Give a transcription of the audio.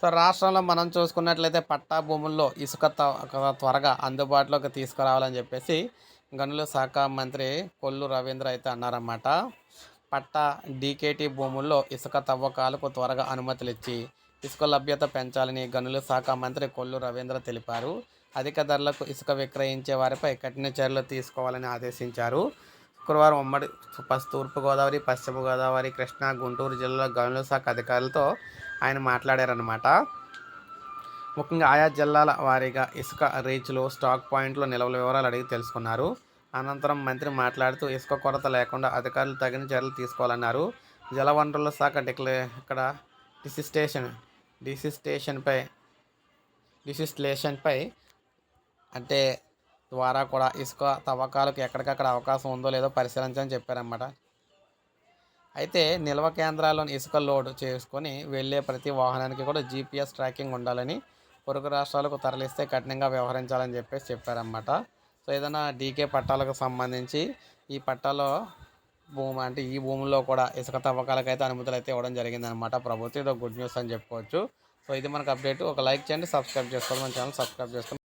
So రాష్ట్రంలో మనం చూసుకున్నట్లయితే పట్టా భూముల్లో ఇసుక త్వరగా అందుబాటులోకి తీసుకురావాలని చెప్పేసి గనుల శాఖ మంత్రి కొల్లు రవీంద్ర అయితే అన్నారన్నమాట. పట్టా డీకేటీ భూముల్లో ఇసుక తవ్వకాలకు త్వరగా అనుమతులు ఇచ్చి ఇసుక లభ్యత పెంచాలని గనుల శాఖ మంత్రి కొల్లు రవీంద్ర తెలిపారు. అధిక ధరలకు ఇసుక విక్రయించే వారిపై కఠిన చర్యలు తీసుకోవాలని ఆదేశించారు. శుక్రవారం ఉమ్మడి పస్- తూర్పుగోదావరి పశ్చిమ గోదావరి కృష్ణా గుంటూరు జిల్లాల గనుల శాఖ అధికారులతో ఆయన మాట్లాడారన్నమాట. ముఖ్యంగా ఆయా జిల్లాల వారీగా ఇసుక రీచ్లు స్టాక్ పాయింట్లు నిల్వల వివరాలు అడిగి తెలుసుకున్నారు. అనంతరం మంత్రి మాట్లాడుతూ ఇసుక కొరత లేకుండా అధికారులు తగిన చర్యలు తీసుకోవాలన్నారు. జలవనరుల శాఖ డిక్లే ఇక్కడ డిసిస్టేషన్ డిసిస్టేషన్పై డిసిస్లేషన్పై అంటే ద్వారా కూడా ఇసుక తవ్వకాలకు ఎక్కడికక్కడ అవకాశం ఉందో లేదో పరిశీలించని చెప్పారన్నమాట. అయితే నిల్వ కేంద్రాల్లోని ఇసుక లోడ్ చేసుకొని వెళ్ళే ప్రతి వాహనానికి కూడా జీపీఎస్ ట్రాకింగ్ ఉండాలని పొరుగు రాష్ట్రాలకు తరలిస్తే కఠినంగా వ్యవహరించాలని చెప్పేసి చెప్పారన్నమాట. సో ఏదైనా డీకే పట్టాలకు సంబంధించి ఈ పట్టాలో భూమి అంటే ఈ భూముల్లో కూడా ఇసుక తవ్వకాలకు అయితే అనుమతులు అయితే ఇవ్వడం జరిగిందనమాట ప్రభుత్వం ఇది గుడ్ న్యూస్ అని చెప్పుకోవచ్చు. సో ఇది మనకు అప్డేట్. ఒక లైక్ చేయండి సబ్స్క్రైబ్ చేసుకోవాలి మన ఛానల్ సబ్స్క్రైబ్ చేసుకోండి.